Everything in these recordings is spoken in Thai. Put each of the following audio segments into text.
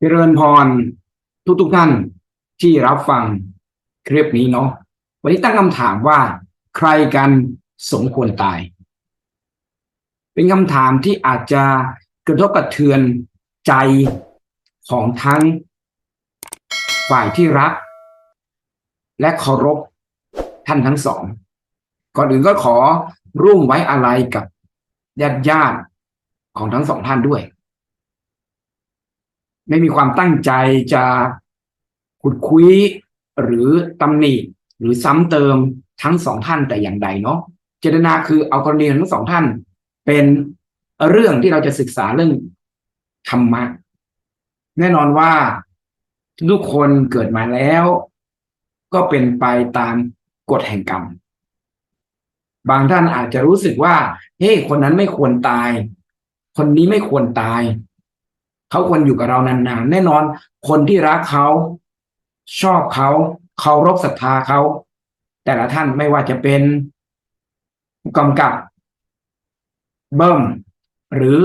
เจริญพรทุกทุกท่านที่รับฟังคลิปนี้เนาะวันนี้ตั้งคำถามว่าใครกันสมควรตาย เป็นคำถามที่อาจจะกระทบกระเทือนใจของทั้งฝ่ายที่รัก และเคารพท่านทั้งสอง ก่อนอื่นก็ขอร่วมไว้อะไรกับญาติญาติของทั้งสองท่านด้วย ไม่มีความตั้งใจจะขุดคุยหรือตำหนิหรือซ้ำเติมทั้งสองท่านแต่อย่างใดเนาะเจตนาคือเอากรณีของทั้งสองท่าน เป็นเรื่องที่เราจะศึกษาเรื่องธรรมะ แน่นอนว่าทุกคนเกิดมาแล้ว ก็เป็นไปตามกฎแห่งกรรม บางท่านอาจจะรู้สึกว่าเฮ้ยคนนั้นไม่ควรตาย คนนี้ไม่ควรตาย เขาควรอยู่กับเรานานๆ แน่นอนคนที่รักเขาชอบเขาเคารพศรัทธาเขาแต่ละท่านไม่ว่าจะเป็นกำกับ เบิ้มหรือ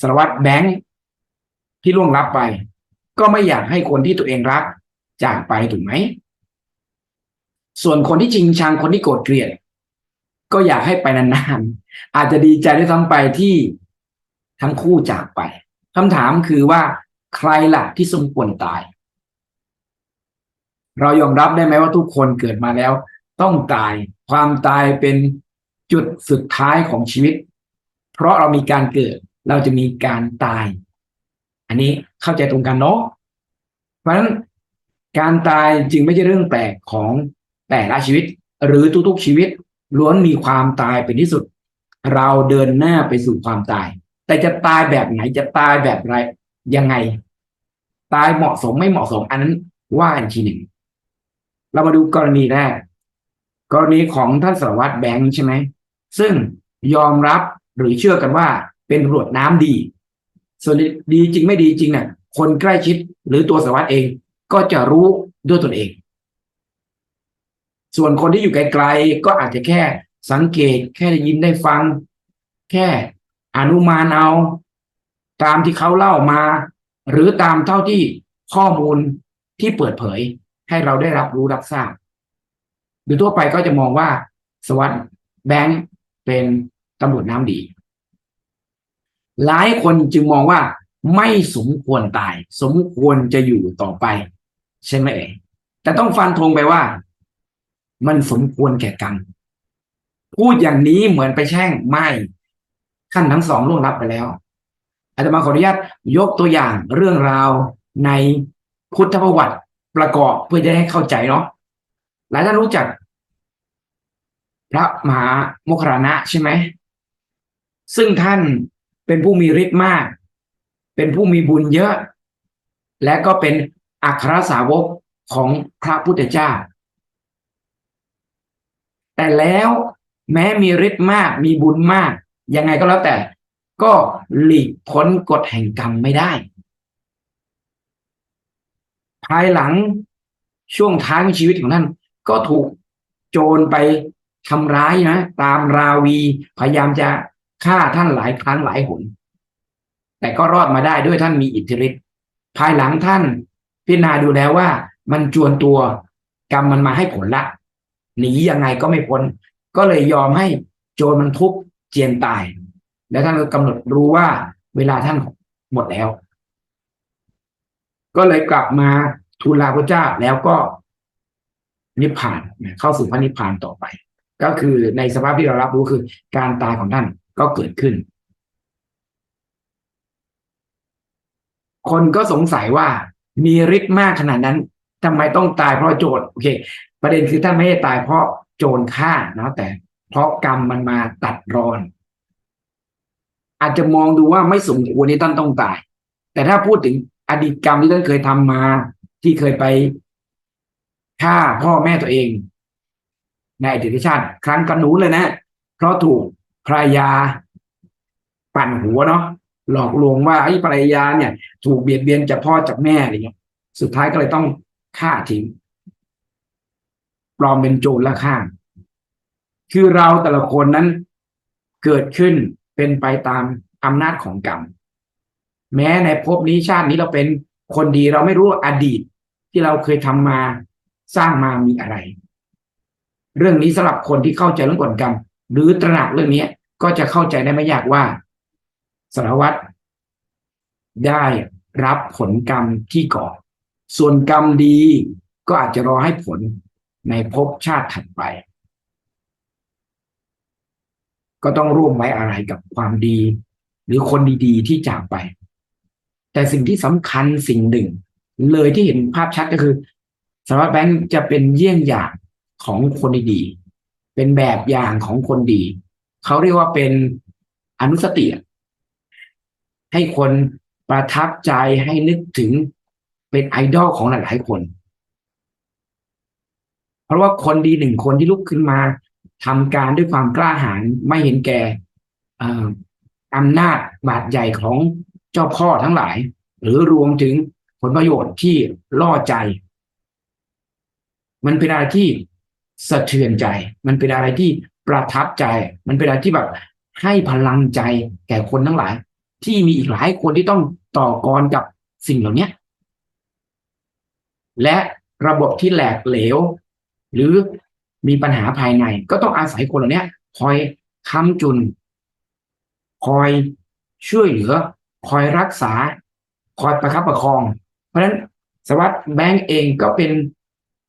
สารวัตรแบงค์ที่ล่วงลับไป ก็ไม่อยากให้คนที่ตัวเองรักจากไปถูกไหม ส่วนคนที่จริงชังคนที่โกรธเกลียด ก็อยากให้ไปนานๆ อาจจะดีใจด้วยซ้ำไปที่ทั้งคู่จากไป คำถามคือว่าใครล่ะที่สมควรตาย เรายอมรับได้ไหมว่าทุกคนเกิดมาแล้ว ต้องตาย ความตายเป็นจุดสุดท้ายของชีวิต เพราะเรามีการเกิด เราจะมีการตาย อันนี้เข้าใจตรงกันเนาะเพราะฉะนั้นการตายจึงไม่ใช่เรื่องแปลกของแต่ละชีวิต หรือทุกๆชีวิตล้วนมีความตายเป็นที่สุด เราเดินหน้าไปสู่ความตาย แต่จะตายแบบไหนจะตายแบบไรยังไง ตายเหมาะสมไม่เหมาะสม อันนั้นว่ากันทีหนึ่ง เรามาดูกรณีแรกกรณีของท่านสารวัตรแบงค์ใช่ไหมซึ่งยอมรับหรือเชื่อกันว่าเป็นตำรวจน้ำดี ส่วนดีจริงไม่ดีจริงเนี่ยคนใกล้ชิดหรือตัวสารวัตรเองก็จะรู้ด้วยตนเอง ส่วนคนที่อยู่ไกลๆก็อาจจะแค่สังเกตแค่ได้ยินได้ฟัง แค่ อนุมานเอาตามที่เขาเล่ามา หรือตามเท่าที่ข้อมูลที่เปิดเผยให้เราได้รับรู้รับทราบโดยทั่วไปก็จะมองว่าสวัสด์แบงค์เป็นตำรวจน้ำดี หลายคนจึงมองว่าไม่สมควรตาย สมควรจะอยู่ต่อไป ใช่ไหมเอ่ยแต่ต้องฟันธงไปว่า มันสมควรแก่กรรมพูดอย่างนี้เหมือนไปแช่งไม่ ท่านทั้งสองล่วงลับไปแล้ว อาจจะมาขออนุญาตยกตัวอย่างเรื่องราวในพุทธประวัติประกอบเพื่อจะให้เข้าใจเนาะหลายท่านรู้จัก พระมหาโมคคลลานะใช่ไหม ซึ่งท่านเป็นผู้มีฤทธิ์มาก เป็นผู้มีบุญเยอะ และก็เป็นอัครสาวกของพระพุทธเจ้า แต่แล้วแม้มีฤทธิ์มากมีบุญมาก ยังไงก็แล้วแต่ ก็หลีกพ้นกฎแห่งกรรมไม่ได้ ภายหลังช่วงท้ายของชีวิตของท่านก็ถูกโจรไปทำร้ายนะ ตามราวีพยายามจะฆ่าท่านหลายครั้งหลายหน แต่ก็รอดมาได้ด้วยท่านมีอิทธิฤทธิ์ภายหลังท่านพิจารณาดูแล้วว่า มันจวนตัวกรรมมันมาให้ผลละหนียังไงก็ไม่พ้นก็เลยยอมให้โจรมันทุบ เจียนตาย แล้วท่านก็กำหนดรู้ว่าเวลาท่านหมดแล้ว ก็เลยกลับมาทูลลาพระเจ้าแล้วก็นิพพานเข้าสู่พระนิพพานต่อไป ก็คือในสภาพที่เรารับรู้คือ การตายของท่านก็เกิดขึ้น คนก็สงสัยว่ามีฤทธิ์มากขนาดนั้นทำไมต้องตายเพราะโจรโอเค ประเด็นคือท่านไม่ได้ตายเพราะโจรฆ่านะแต่ เพราะกรรมมันมาตัดรอน อาจจะมองดูว่าไม่สมควรที่ท่านต้องตาย แต่ถ้าพูดถึงอดีตกรรมที่ท่านเคยทำมา ที่เคยไปฆ่าพ่อแม่ตัวเอง ในอดีตชาติ ครั้งกันหนูเลยนะ เพราะถูกภรรยา ปั่นหัวเนาะหลอกลวงว่าไอ้ภรรยาเนี่ย ถูกเบียดเบียนจากพ่อจากแม่อะไรเงี้ยสุดท้ายก็เลยต้องฆ่าทิ้งปลอมเป็นโจรและฆ่า คือเราแต่ละคนนั้นเกิดขึ้นเป็นไปตามอำนาจของกรรม แม้ในภพนี้ชาตินี้เราเป็นคนดีเราไม่รู้อดีตที่เราเคยทำมาสร้างมามีอะไร เรื่องนี้สำหรับคนที่เข้าใจเรื่องกฎกรรม หรือตระหนักเรื่องนี้ก็จะเข้าใจได้ไม่ยากว่าสารวัตรได้รับผลกรรมที่ก่อ ส่วนกรรมดีก็อาจจะรอให้ผลในภพชาติถัดไป ก็ต้องร่วมไว้อะไรกับความดี หรือคนดีๆที่จากไป แต่สิ่งที่สำคัญสิ่งหนึ่ง เลยที่เห็นภาพชัดก็คือสารวัตรแบงค์จะเป็นเยี่ยงอย่างของคนดีๆเป็นแบบอย่างของคนดี เขาเรียกว่าเป็นอนุสติให้คนประทับใจให้นึกถึงเป็นไอดอลของหลายๆคน เพราะว่าคนดีหนึ่งคนที่ลุกขึ้นมา ทำการด้วยความกล้าหาญไม่เห็นแก่อออำนาจบาดใหญ่ของเจ้าพ่อทั้งหลาย หรือรวมถึงผลประโยชน์ที่ล่อใจ มันเป็นอะไรที่สะเทือนใจ มันเป็นอะไรที่ประทับใจ มันเป็นอะไรที่แบบให้พลังใจแก่คนทั้งหลาย ที่มีอีกหลายคนที่ต้องต่อกรกับสิ่งเหล่านี้และระบบที่แหลกเหลว หรือ มีปัญหาภายใน ก็ต้องอาศัยคนเหล่านี้คอยค้ำจุน คอยช่วยเหลือ คอยรักษา คอยประคับประคอง เพราะฉะนั้นสวัสด์แบงก์เองก็เป็น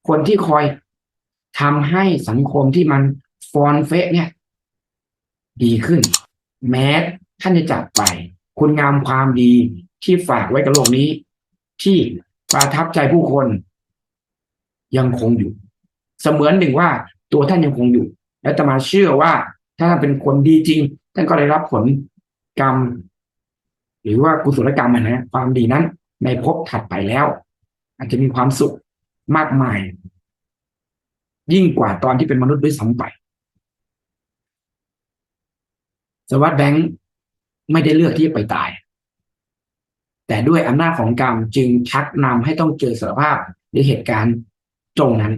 คนที่คอยทำให้สังคมที่มันฟอนเฟะเนี่ย ดีขึ้น แม้ท่านจะจากไป คุณงามความดีที่ฝากไว้กับโลกนี้ ที่ประทับใจผู้คนยังคงอยู่ เสมือนหนึ่งว่าตัวท่านยังคงอยู่ และจะมาเชื่อว่าถ้าท่านเป็นคนดีจริง ท่านก็ได้รับผลกรรม หรือว่ากุศลกรรมนะความดีนั้น ในภพถัดไปแล้ว อาจจะมีความสุขมากมาย ยิ่งกว่าตอนที่เป็นมนุษย์ด้วยซ้ำไปสวัสด์แบงค์ไม่ได้เลือกที่จะไปตาย แต่ด้วยอำนาจของกรรมจึงชักนำให้ต้องเจอสารภาพหรือเหตุการณ์ตรงนั้น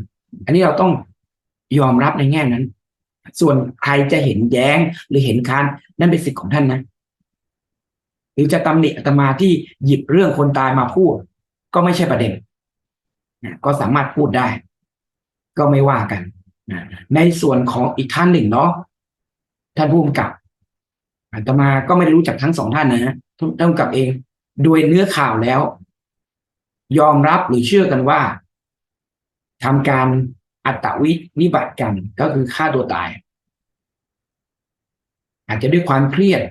อันนี้เราต้องยอมรับในแง่นั้น ส่วนใครจะเห็นแย้งหรือเห็นค้านนั่นเป็นสิทธิ์ของท่านนะหรือจะตำหนิอาตมาที่หยิบเรื่องคนตายมาพูด ก็ไม่ใช่ประเด็นนะก็สามารถพูดได้ ก็ไม่ว่ากันนะในส่วนของอีกท่านหนึ่งเนาะท่านผู้กำกับอาตมาก็ไม่ได้รู้จักทั้งสองท่านนะฮะท่านผู้กำกับเองโดยเนื้อข่าวแล้ว ยอมรับหรือเชื่อกันว่า ทำการอัตวินิบัติกันก็คือฆ่าตัวตาย อาจจะด้วยความเครียด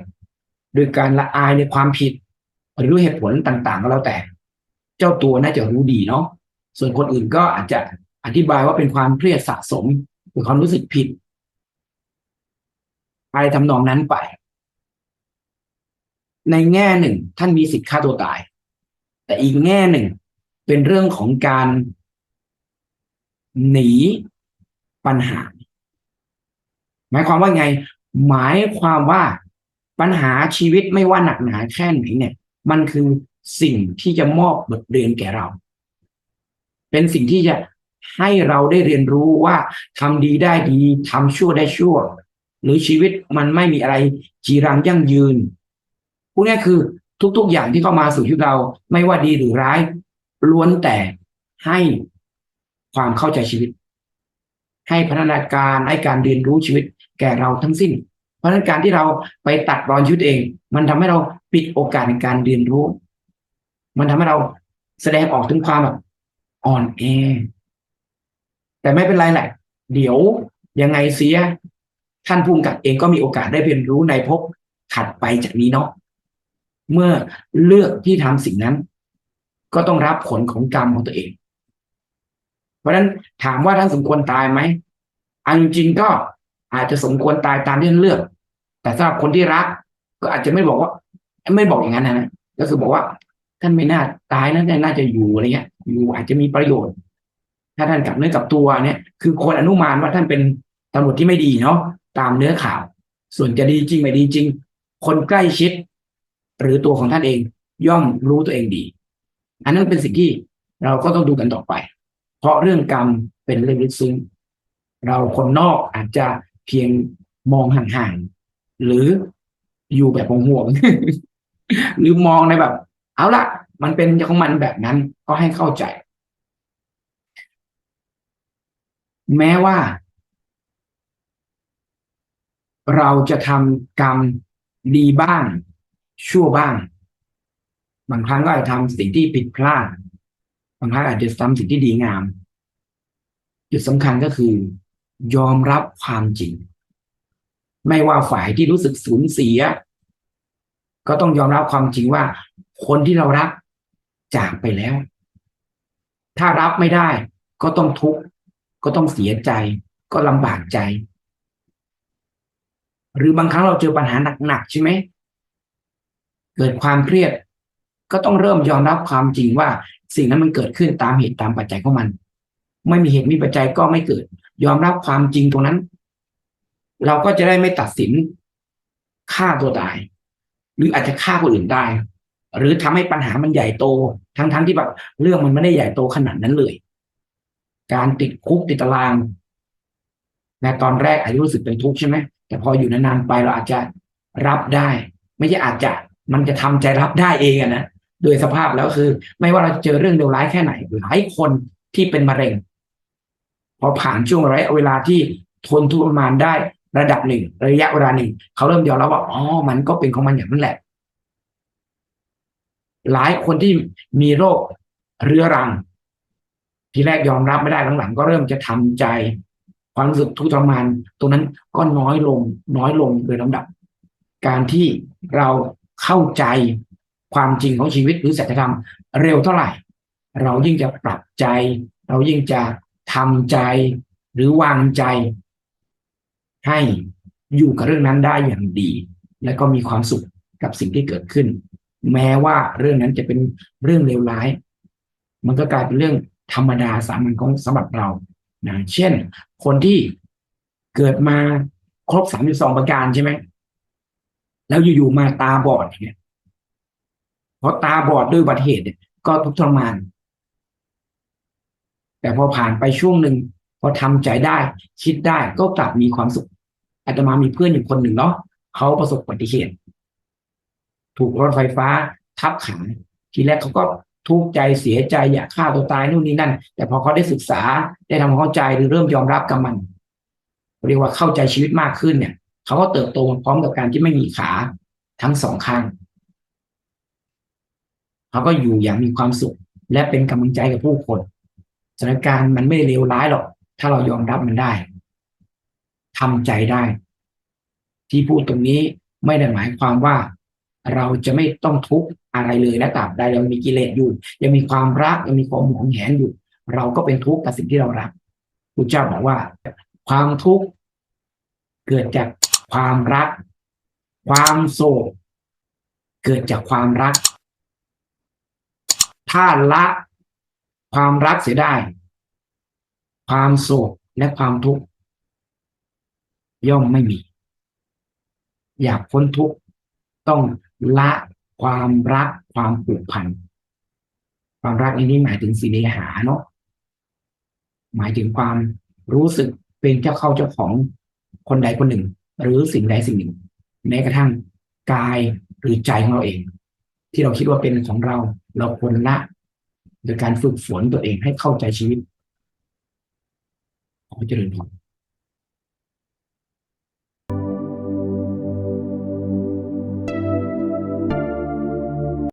ด้วยการละอายในความผิดหรือด้วยเหตุผลต่างๆ ก็แล้วแต่ เจ้าตัวน่าจะรู้ดีเนาะส่วนคนอื่นก็อาจจะอธิบายว่าเป็นความเครียดสะสมหรือความรู้สึกผิดอะไรทำนองนั้นไป ในแง่หนึ่งท่านมีสิทธิ์ฆ่าตัวตาย แต่อีกแง่หนึ่งเป็นเรื่องของการ หนีปัญหา หมายความว่าไง หมายความว่าปัญหาชีวิตไม่ว่าหนักหนาแค่ไหนเนี่ย มันคือสิ่งที่จะมอบบทเรียนแก่เรา เป็นสิ่งที่จะให้เราได้เรียนรู้ว่าทำดีได้ดีทำชั่วได้ชั่ว หรือชีวิตมันไม่มีอะไรจีรังยั่งยืนพวกนี้คือทุก ๆ อย่างที่เข้ามาสู่ชีวิตเรา ไม่ว่าดีหรือร้ายล้วนแต่ให้ ความเข้าใจชีวิต ให้พัฒนาการให้การเรียนรู้ชีวิตแก่เราทั้งสิ้น เพราะฉะนั้นการที่เราไปตัดรอนชีวิตเอง มันทำให้เราปิดโอกาสในการเรียนรู้ มันทำให้เราแสดงออกถึงความแบบอ่อนแอแต่ไม่เป็นไรแหละ เดี๋ยวยังไงเสียท่านภูมิกับเองก็มีโอกาสได้เรียนรู้ในภพถัดไปจากนี้เนาะเมื่อเลือกที่ทำสิ่งนั้น ก็ต้องรับผลของกรรมของตัวเอง ราะฉะนั้นถามว่าท่านสมควรตายไหมอันจริงก็อาจจะสมควรตายตามที่ท่านเลือก แต่สำหรับคนที่รัก ก็อาจจะไม่บอกว่า ไม่บอกอย่างนั้นนะก็คือบอกว่า ท่านไม่น่าตายนะท่านน่าจะอยู่อะไรเงี้ย อยู่อาจจะมีประโยชน์ ถ้าท่านกลับเนื้อกับตัวเนี่ย คือคนอนุมานว่าท่านเป็นตำรวจที่ไม่ดีเนาะตามเนื้อข่าว ส่วนจะดีจริงไม่ดีจริง คนใกล้ชิด หรือตัวของท่านเองย่อมรู้ตัวเองดี อันนั้นเป็นสิ่งที่เราก็ต้องดูกันต่อไป ราะเรื่องกรรมเป็นเรื่องลึกซึ้งเราคนนอกอาจจะเพียงมองห่างๆหรืออยู่แบบห่วงๆหรือมองในแบบ เอาละมันเป็นของมันแบบนั้นก็ให้เข้าใจ แม้ว่า เราจะทำกรรมดีบ้าง ชั่วบ้าง บางครั้งก็อาจจะทำสิ่งที่ผิดพลาด บางครั้งอาจจะทำสิ่งที่ดีงาม จุดสำคัญก็คือ ยอมรับความจริง ไม่ว่าฝ่ายที่รู้สึกสูญเสีย ก็ต้องยอมรับความจริงว่า คนที่เรารักจากไปแล้ว ถ้ารับไม่ได้ ก็ต้องทุกข์ก็ต้องเสียใจ ก็ลำบากใจ หรือบางครั้งเราเจอปัญหาหนักๆใช่ไหมเกิดความเครียดก็ต้องเริ่มยอมรับความจริงว่า สิ่งนั้นมันเกิดขึ้นตามเหตุตามปัจจัยของมัน ไม่มีเหตุมีปัจจัยก็ไม่เกิด ยอมรับความจริงตรงนั้น เราก็จะได้ไม่ตัดสินฆ่าตัวตาย หรืออาจจะฆ่าคนอื่นได้ หรือทำให้ปัญหามันใหญ่โต ทั้งๆทที่แบบเรื่องมันไม่ได้ใหญ่โตขนาดนั้นเลย การติดคุกติดตารางในตอนแรกอาจจะรู้สึกเป็นทุกข์ใช่ไหมแต่พออยู่นานๆไปเราอาจจะรับได้ ไม่ใช่อาจจะมันจะทำใจรับได้เองนะ โดยสภาพแล้วคือ ไม่ว่าเราจะเจอเรื่องเลวร้ายแค่ไหน หลายคนที่เป็นมะเร็ง พอผ่านช่วงระยะเวลาที่ทนทุกข์ทรมานได้ระดับหนึ่งระยะเวลาหนึ่งเขาเริ่มยอมรับว่าอ๋อมันก็เป็นของมันอย่างนั้นแหละ หลายคนที่มีโรคเรื้อรัง ที่แรกยอมรับไม่ได้หลังๆก็เริ่มจะทำใจ ความรู้สึกทุกข์ทรมานตรงนั้นก็น้อยลง น้อยลงโดยลำดับ การที่เราเข้าใจ ความจริงของชีวิตหรือสัจธรรมเร็วเท่าไหร่ เรายิ่งจะปรับใจ เรายิ่งจะทำใจหรือวางใจ ให้อยู่กับเรื่องนั้นได้อย่างดี และก็มีความสุขกับสิ่งที่เกิดขึ้น แม้ว่าเรื่องนั้นจะเป็นเรื่องเลวร้าย มันก็กลายเป็นเรื่องธรรมดาสามัญของสำหรับเรานะเช่น คนที่เกิดมาครบสามสิบสองประการใช่ไหมแล้วอยู่ๆมาตาบอดเนี่ย เพราะตาบอดด้วยบัติเหตุเนี่ยก็ทุกข์ทรมาน แต่พอผ่านไปช่วงหนึ่งพอทำใจได้ คิดได้ก็กลับมีความสุขอาตมามีเพื่อนอยู่คนหนึ่งเนาะเขาประสบอุบัติเหตุ ถูกรถไฟฟ้าทับขาทีแรกเขาก็ทุกข์ใจเสียใจอยากฆ่าตัวตายนู่นนี่นั่น แต่พอเขาได้ศึกษาได้ทำความเข้าใจหรือเริ่มยอมรับกับมันเรียกว่าเข้าใจชีวิตมากขึ้นเนี่ยเขาก็เติบโตพร้อมกับการที่ไม่มีขาทั้งสองข้าง เขาก็อยู่อย่างมีความสุข และเป็นกำลังใจกับผู้คนสถานการณ์มันไม่เลวร้ายหรอก ถ้าเรายอมรับมันได้ทำใจได้ ที่พูดตรงนี้ไม่ได้หมายความว่า เราจะไม่ต้องทุกข์อะไรเลยและตราบใดเรามีกิเลสอยู่ ยังมีความรักยังมีความหวงแหนอยู่ เราก็เป็นทุกข์กับสิ่งที่เรารักพระเจ้าบอกว่า ความทุกข์เกิดจากความรัก ความโศกเกิดจากความรัก ถ้าละความรักเสียได้ ความโศกและความทุกข์ย่อมไม่มี อยากพ้นทุกข์ต้องละความรักความผูกพัน ความรักในนี้หมายถึงสิเนหาเนาะหมายถึงความรู้สึกเป็นเจ้าเข้าเจ้าของคนใดคนหนึ่ง หรือสิ่งใดสิ่งหนึ่งแม้กระทั่งกายหรือใจของเราเอง ที่เราคิดว่าเป็นของเรา เราควรละโดยการฝึกฝนตัวเองให้เข้าใจชีวิตขอเจริญพร